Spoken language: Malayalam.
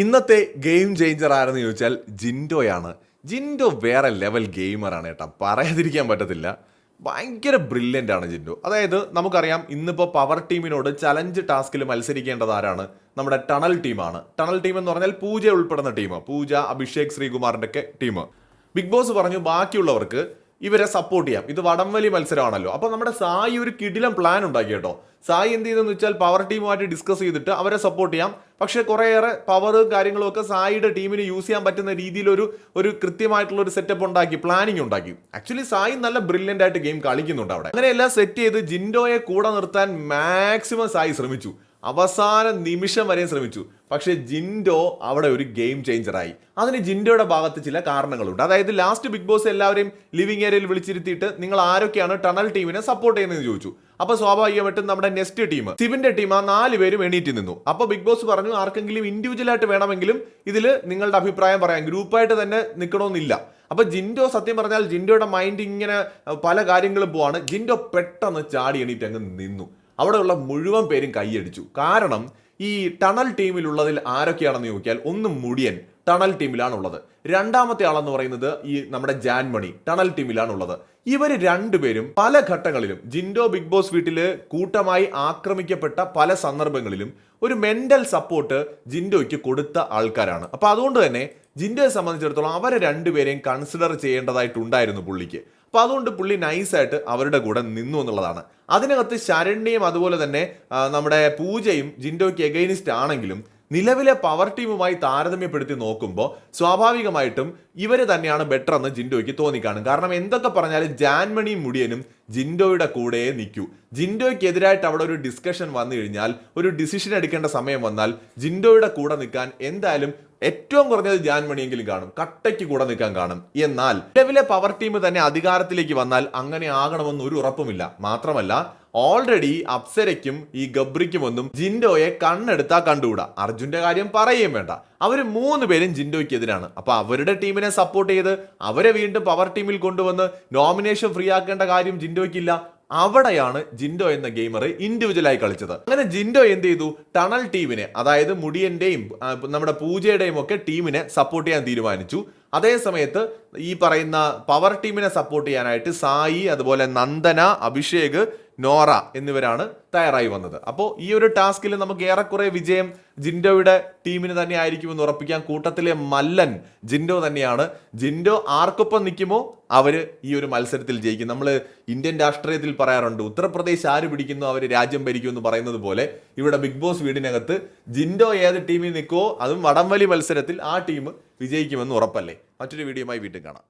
ഇന്നത്തെ ഗെയിം ചേഞ്ചർ ആരെന്ന് ചോദിച്ചാൽ ജിൻഡോയാണ്. ജിൻഡോ വേറെ ലെവൽ ഗെയിമറാണ് കേട്ടോ. പറയാതിരിക്കാൻ പറ്റത്തില്ല. ഭയങ്കര ബ്രില്യന്റ് ആണ് ജിൻഡോ. അതായത് നമുക്കറിയാം ഇന്നിപ്പോൾ പവർ ടീമിനോട് ചലഞ്ച് ടാസ്കിൽ മത്സരിക്കേണ്ടത് ആരാണ്? നമ്മുടെ ടണൽ ടീമാണ് ടണൽ ടീം എന്ന് പറഞ്ഞാൽ പൂജ ഉൾപ്പെടുന്ന ടീം പൂജ അഭിഷേക് ശ്രീകുമാറിന്റെ ഒക്കെ ടീം ബിഗ് ബോസ് പറഞ്ഞു ബാക്കിയുള്ളവർക്ക് ഇവരെ സപ്പോർട്ട് ചെയ്യാം. ഇത് വടംവലി മത്സരമാണല്ലോ. അപ്പോൾ നമ്മുടെ സായി ഒരു കിടിലം പ്ലാൻ ഉണ്ടാക്കി കേട്ടോ. സായി എന്ത് ചെയ്തെന്ന് വെച്ചാൽ പവർ ടീമുമായിട്ട് ഡിസ്കസ് ചെയ്തിട്ട് അവരെ സപ്പോർട്ട് ചെയ്യാം. പക്ഷേ കുറേയേറെ പവർ കാര്യങ്ങളും ഒക്കെ സായിയുടെ ടീമിന് യൂസ് ചെയ്യാൻ പറ്റുന്ന രീതിയിലൊരു ഒരു ഒരു കൃത്യമായിട്ടുള്ള ഒരു സെറ്റപ്പ് ഉണ്ടാക്കി പ്ലാനിങ് ഉണ്ടാക്കി. ആക്ച്വലി സായി നല്ല ബ്രില്യന്റ് ആയിട്ട് ഗെയിം കളിക്കുന്നുണ്ട് അവിടെ. അങ്ങനെയെല്ലാം സെറ്റ് ചെയ്ത് ജിൻഡോയെ കൂടെ നിർത്താൻ മാക്സിമം സായി ശ്രമിച്ചു. അവസാന നിമിഷം വരെ ശ്രമിച്ചു. പക്ഷേ ജിൻഡോ അവിടെ ഒരു ഗെയിം ചേഞ്ചറായി. അതിന് ജിൻഡോയുടെ ഭാഗത്ത് ചില കാരണങ്ങളുണ്ട്. അതായത് ലാസ്റ്റ് ബിഗ് ബോസ് എല്ലാവരെയും ലിവിംഗ് ഏരിയയിൽ വിളിച്ചിരുത്തിയിട്ട് നിങ്ങൾ ആരൊക്കെയാണ് ടണൽ ടീമിനെ സപ്പോർട്ട് ചെയ്യുന്നതെന്ന് ചോദിച്ചു. അപ്പൊ സ്വാഭാവികമായിട്ടും നമ്മുടെ നെക്സ്റ്റ് ടീം സിവിന്റെ ടീം ആ നാല് പേരും എണീറ്റ് നിന്നു. അപ്പൊ ബിഗ് ബോസ് പറഞ്ഞു ആർക്കെങ്കിലും ഇൻഡിവിജ്വൽ ആയിട്ട് വേണമെങ്കിലും ഇതിൽ നിങ്ങളുടെ അഭിപ്രായം പറയാം. ഗ്രൂപ്പായിട്ട് തന്നെ നിൽക്കണമെന്നില്ല അപ്പൊ ജിൻഡോ സത്യം പറഞ്ഞാൽ ജിൻഡോയുടെ മൈൻഡ് ഇങ്ങനെ പല കാര്യങ്ങളും പോവാണ്. ജിൻഡോ പെട്ടെന്ന് ചാടി എണീറ്റ് അങ്ങ് നിന്നു. അവിടെയുള്ള മുഴുവൻ പേരും കൈയടിച്ചു. കാരണം ഈ ടണൽ ടീമിലുള്ളതിൽ ആരൊക്കെയാണെന്ന് ചോദിച്ചാൽ ഒന്ന് മുടിയൻ ടണൽ ടീമിലാണുള്ളത്. രണ്ടാമത്തെ ആളെന്ന് പറയുന്നത് ഈ നമ്മുടെ ജാൻമണി ടണൽ ടീമിലാണുള്ളത്. ഇവർ രണ്ടുപേരും പല ഘട്ടങ്ങളിലും ജിൻഡോ ബിഗ് ബോസ് വീട്ടിൽ കൂട്ടമായി ആക്രമിക്കപ്പെട്ട പല സന്ദർഭങ്ങളിലും ഒരു മെന്റൽ സപ്പോർട്ട് ജിൻഡോയ്ക്ക് കൊടുത്ത ആൾക്കാരാണ്. അപ്പൊ അതുകൊണ്ട് തന്നെ ജിൻഡോയെ സംബന്ധിച്ചിടത്തോളം അവരെ രണ്ടുപേരെയും കൺസിഡർ ചെയ്യേണ്ടതായിട്ടുണ്ടായിരുന്നു പുള്ളിക്ക്. അപ്പൊ അതുകൊണ്ട് പുള്ളി നൈസായിട്ട് അവരുടെ കൂടെ നിന്നു എന്നുള്ളതാണ്. അതിനകത്ത് ശരണ്യയും അതുപോലെ തന്നെ നമ്മുടെ പൂജയും ജിൻഡോയ്ക്ക് എഗൈനിസ്റ്റ് ആണെങ്കിലും നിലവിലെ പവർ ടീമുമായി താരതമ്യപ്പെടുത്തി നോക്കുമ്പോൾ സ്വാഭാവികമായിട്ടും ഇവർ തന്നെയാണ് ബെറ്റർ എന്ന് ജിൻഡോയ്ക്ക് തോന്നിക്കാണും. കാരണം എന്തൊക്കെ പറഞ്ഞാലും ജാൻമണി മുടിയനും ജിൻഡോയുടെ കൂടെയേ നിൽക്കൂ. ജിൻഡോയ്ക്ക് എതിരായിട്ട് അവിടെ ഒരു ഡിസ്കഷൻ വന്നു കഴിഞ്ഞാൽ ഒരു ഡിസിഷൻ എടുക്കേണ്ട സമയം വന്നാൽ ജിൻഡോയുടെ കൂടെ നിൽക്കാൻ എന്തായാലും ഏറ്റവും കുറഞ്ഞത് ജാൻമണിയെങ്കിലും കാണും. കട്ടയ്ക്ക് കൂടെ നിൽക്കാൻ കാണും. എന്നാൽ നിലവിലെ പവർ ടീം തന്നെ അധികാരത്തിലേക്ക് വന്നാൽ അങ്ങനെ ആകണമെന്ന് ഒരു ഉറപ്പുമില്ല. മാത്രമല്ല ഓൾറെഡി അപ്സരയ്ക്കും ഈ ഗബ്രിക്കും ഒന്നും ജിൻഡോയെ കണ്ണെടുത്താ കണ്ടുകൂടാ. അർജുന്റെ കാര്യം പറയുകയും വേണ്ട. അവർ മൂന്ന് പേരും ജിൻഡോയ്ക്ക് എതിരാണ് അപ്പൊ അവരുടെ ടീമിനെ സപ്പോർട്ട് ചെയ്ത് അവരെ വീണ്ടും പവർ ടീമിൽ കൊണ്ടുവന്ന് നോമിനേഷൻ ഫ്രീ ആക്കേണ്ട കാര്യം ജിൻഡോയ്ക്കില്ല. അവിടെയാണ് ജിൻഡോ എന്ന ഗെയിമർ ഇൻഡിവിജ്വലായി കളിച്ചത്. അങ്ങനെ ജിൻഡോ എന്ത് ചെയ്തു? ടണൽ ടീമിനെ അതായത് മുടിയന്റെയും നമ്മുടെ പൂജയുടെയും ഒക്കെ ടീമിനെ സപ്പോർട്ട് ചെയ്യാൻ തീരുമാനിച്ചു. അതേ സമയത്ത് ഈ പറയുന്ന പവർ ടീമിനെ സപ്പോർട്ട് ചെയ്യാനായിട്ട് സായി അതുപോലെ നന്ദന അഭിഷേക് നോറ എന്നിവരാണ് തയ്യാറായി വന്നത്. അപ്പോൾ ഈ ഒരു ടാസ്കിൽ നമുക്ക് ഏറെക്കുറെ വിജയം ജിൻഡോയുടെ ടീമിന് തന്നെ ആയിരിക്കുമെന്ന് ഉറപ്പിക്കാൻ കൂട്ടത്തിലെ മല്ലൻ ജിൻഡോ തന്നെയാണ്. ജിൻഡോ ആർക്കൊപ്പം നിൽക്കുമോ? അവർ ഈ ഒരു മത്സരത്തിൽ ജയിക്കും. നമ്മൾ ഇന്ത്യൻ രാഷ്ട്രീയത്തിൽ പറയാറുണ്ട് ഉത്തർപ്രദേശ് ആര് പിടിക്കുന്നു അവർ രാജ്യം ഭരിക്കും എന്ന് പറയുന്നത് പോലെ ഇവിടെ ബിഗ് ബോസ് വീടിനകത്ത് ജിൻഡോ ഏത് ടീമിൽ നിൽക്കുമോ അതും വടംവലി മത്സരത്തിൽ ആ ടീം വിജയിക്കുമെന്ന് ഉറപ്പല്ലേ? മറ്റൊരു വീഡിയോയുമായി വീണ്ടും കാണാം.